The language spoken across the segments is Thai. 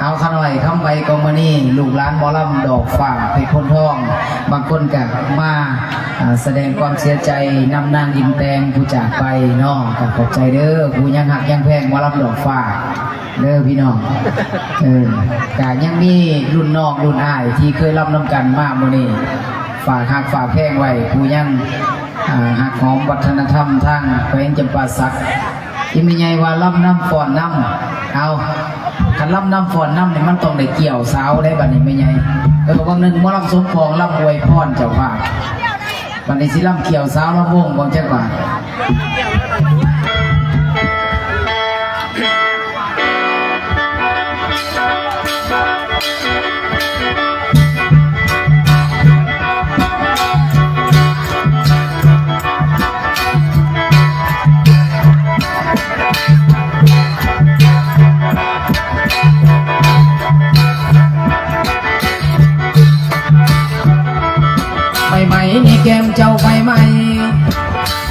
เอาขน่อยคำไว้กองมานี่ลูกหลานหมอลำดอกฝาเพชรพนทอง บางคนก็มาแสดงความเสียใจนำนางยิมแตงผู้จากไปเนาะก็ขอบใจเด้อผู้ยังหักยังแพงหมอลำดอกฝาเด้อพี่น้องเออกายังมีรุ่นนองรุ่นอ้ายที่เคยรับน้ำกันมากมื้อนี้ฝากหักฝากแพงไว้ผู้ยังหักหอมวัฒนธรรมทางแขวงจำปาสัก ที่มีไงว่าล่ำน้ำฟอนน้ำเอาคันล่ำน้ำฟอนน้ำเนี่ยมันต้องได้เกี่ยวสาวได้บัดนี้ไม่ไงเออวันหนึ่งว่าล่ำสมพองล่ำอวยพรเจ้าภาพบัดนี้สิล่ำเกี่ยวสาวล่ำวงบางจังหวะ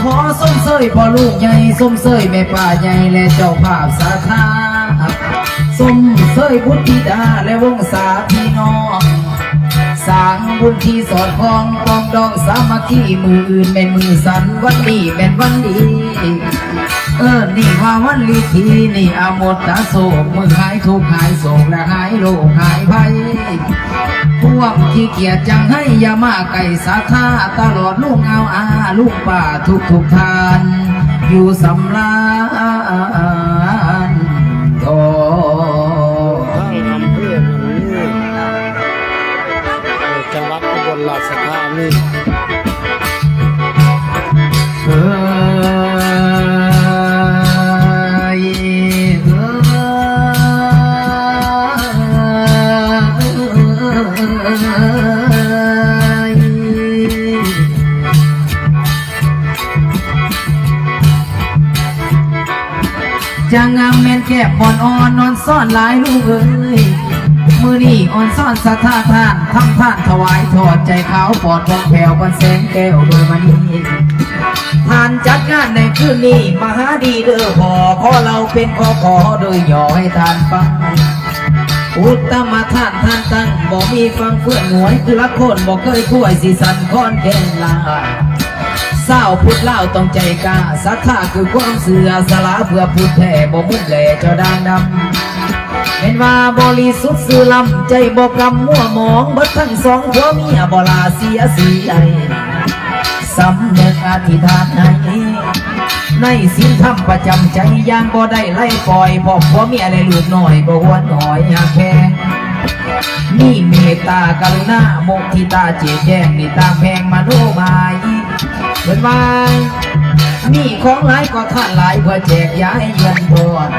ขอส้มเสยพ่อลูกใหญ่ส้มเสยแม่ป้าใหญ่และเจ้าภาพสาธาส้มเสยบุตรธิดาและวงศาพี่น้องสางบุญที่สอดคล้องปองดองสามัคคีมืออื่นเป็นมือสันวันนี้เป็นวันดีเออ นี่ว่าวันลีทีนี่อาหมดตาโศกมือหายทุกหายโศกและหายโรคหายภัย พวกที่เกียจจังให้อยามาไก่สาขาตลอดลูกเงาอาลูกป่าทุกทุกทาน อยู่สำลานโตทั้งอจังหวัดอุบลราชธานี บอนอ่อนนอนซ่อนหลายลูกเอ้ยมือนี่อ่อนซ่อนสัทธาทานทำท่านถวายถอดใจเขาปอดวองแผ่วบันแสงแก้วโดยมันนีทานจัดงานในคืนนี้มหาดีเด้อพอขอเราเป็นขอขอโดยย่อให้ทานฟังอุตตมท่านท่านตั้งบอกมีฟังเฟื่อนหวยคือละคนบอกเคยถ้วยสีสันค้อนแก่นลา ศร้าพุทธเล่าต้องใจกล้าศรัทธาคือความเสื่อสละเพื่อพุทธแท้บ่มุ่งแหล่เจ้าด่างดำเป็นว่าบริสุทธิ์สื่อลำใจบ่กำมั่วหมองบิดทั้งสองผัวเมียบ่ลาเสียสีไอสำนึกอธิษฐานให้ในศีลธรรมประจำใจย่างบ่ได้ไล่ปล่อยบอกผัวเมียและลูกน้อยบ่หวนหอยหักแพงนี่เมตตากรุณาโมกทิตาเจแจงนี่ตามแพงมโนบาย เหมือนว่านี่ของหลายก็ท่านหลายเพื่อแจกย้ายเงินพร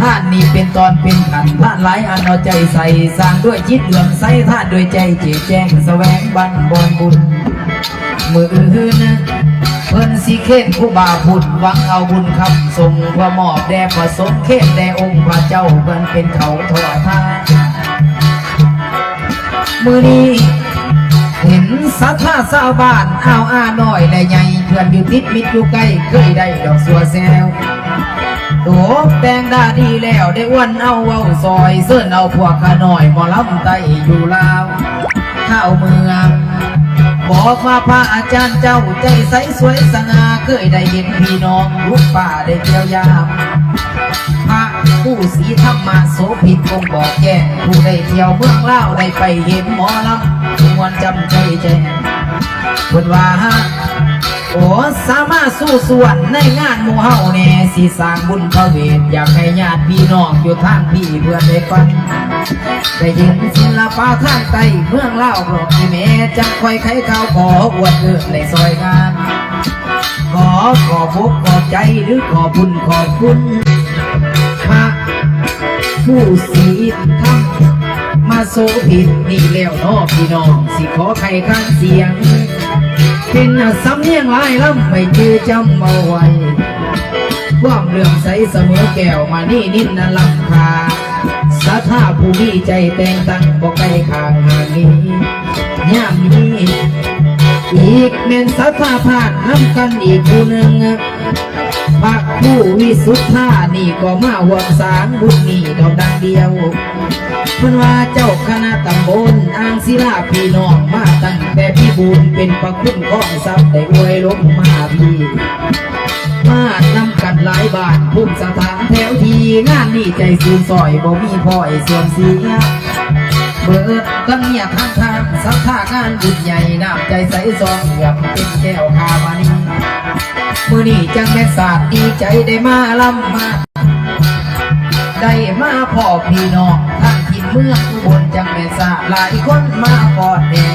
ท่านนี่เป็นตอนเป็นขันท่านหลายอันเอาใจใส่สร้างด้วยจิตเหลื่อมใสท่านด้วยใจเจแจ้งแสวงบันบอนบุญมืออื่นเพิ่นสิเข็นผู้บาบุญหวังเอาบุญคำส่งเพื่อมอบแด่ประสงค์เข็นแด่องค์พระเจ้าเพิ่นเป็นเขาทอดทานมือนี้ สัทธาสาวบ้านอ้าวอ้าน้อยและใหญ่เพื่อนอยู่ติดมิดอยู่ใกล้เคยได้ดอกสัวแซวตแต่งดาดีแล้วได้อ้วนเอาเว้าซอยเสื้อเอาพวกขาน่อยหมอลำไตอยู่ลาวข้าวเมือง บอกว่าพระอาจารย์เจ้าใจใสสวยสง่าเคยได้เห็นพี่น้องลูกป่าได้เที่ยวยามพระผู้สีธรรมาโสผิดคงบอกแก่ผู้ได้เที่ยวเมืองเล่าได้ไปเห็นหมอลำมวนจำใจแจ้งคนว่า โอ้สามารถสู้ส่วนในงานหมู่เฮาแน่สิสร้างบุญพระเวทอยากให้ญาติพี่น้องอยู่ทางพี่เพื่อนได้ฟังได้เห็นศิลปะทางใต้เมืองเล่ากรอกที่แม่จังคอยไขข้าวขออวดเกิดในซอยงานขอขอบขอใจหรือขอบุญขอบคุณพระผู้ศีลธรรมมาโสผิดนี่แล้วเนอพี่น้องสิขอใครข้างเสียง เป็นสำเนียงลายล้ำไม่จือจำเอาไว้ความเรื่องใสเสมอแก้วมานี่นินนลำคาสัทธาผู้มีใจแต่งตั้งบอกไกลข้างหางนี้ย่ามนี้อีกเม่นสัทธาพาดน้ำกันอีกคู่หนึ่ง พระผู้วิสุทธานี่ก็มาหวงสางบุญนี่ดอกดังเดียวเพิ่นว่าเจ้าคณะตำบลอ่างศิลาพี่น้องมาตั้งแต่พี่บุญเป็นประคุณของทรัพย์ได้อวยลงมมาพี่มานำกันหลายบ้านภูมิสถานแถวทีงานนี่ใจสูซอยบ่มีพ่อยเสื่อมเสียเบิดกันเนี่ยทางทางสักท่างานบุญใหญ่น้ำใจใสซองเหยียบเป็นแก้วคาบานี มื่อนี่จังแม่ศาสตร์ดีใจได้มาลำมา ได้มาพ่อพี่น้องทางทินเมืองอุบนจังแม่สาหลายคนมากอดแน่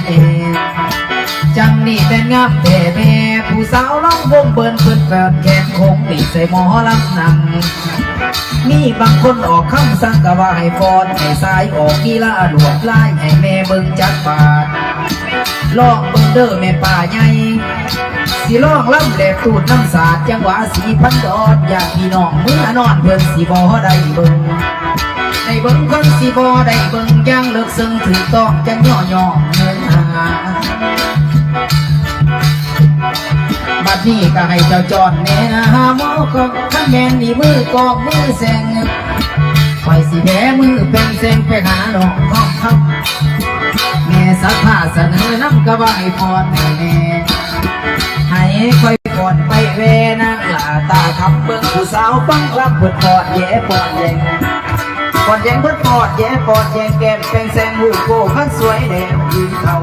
จังนี่เป็นงามแต่แม่ผู้สาวร้องวงเบินเปิดแปดแขนคงดีใส่หมอลำนังมีบางคนออกคำสั่งกะว่าให้ฟอนให้สายออกกีฬาหลวดลายให้แม่เบิ่งจัดบาทลองเบิ่งเด้อแม่ป่าใหญ่ สิลองลำแหลกตูดน้ำสาดจังหวะสีพันดอนอยากพี่น้องเมื่อนอนเพิ่นสิบ่ได้เบิ่งได้เบิ่งคนสิบ่ได้เบิ่งย่างเลิกซึ้งถือต้องจังย่อย่อเงินหาบัดนี้ก็ให้เจ้าจอดแม่นะหาหมอก็ขันแมนนี่มือกอกมือแสงคอยสิแพ้มือเป็นแสงไปหาดอกทองคำแม่สักผ้าเสนอน้ำกระบายพรให้แม่ คอยก่อนไปเวนางลาตาคำเบิ่งผู้สาวฟังลำเปิดปอดแย่ปอดแยงปอดแยงเปิดปอดแย่ปอดแยงแก้มเป็นแสงหูโก้พันสวยแดงยืนเขา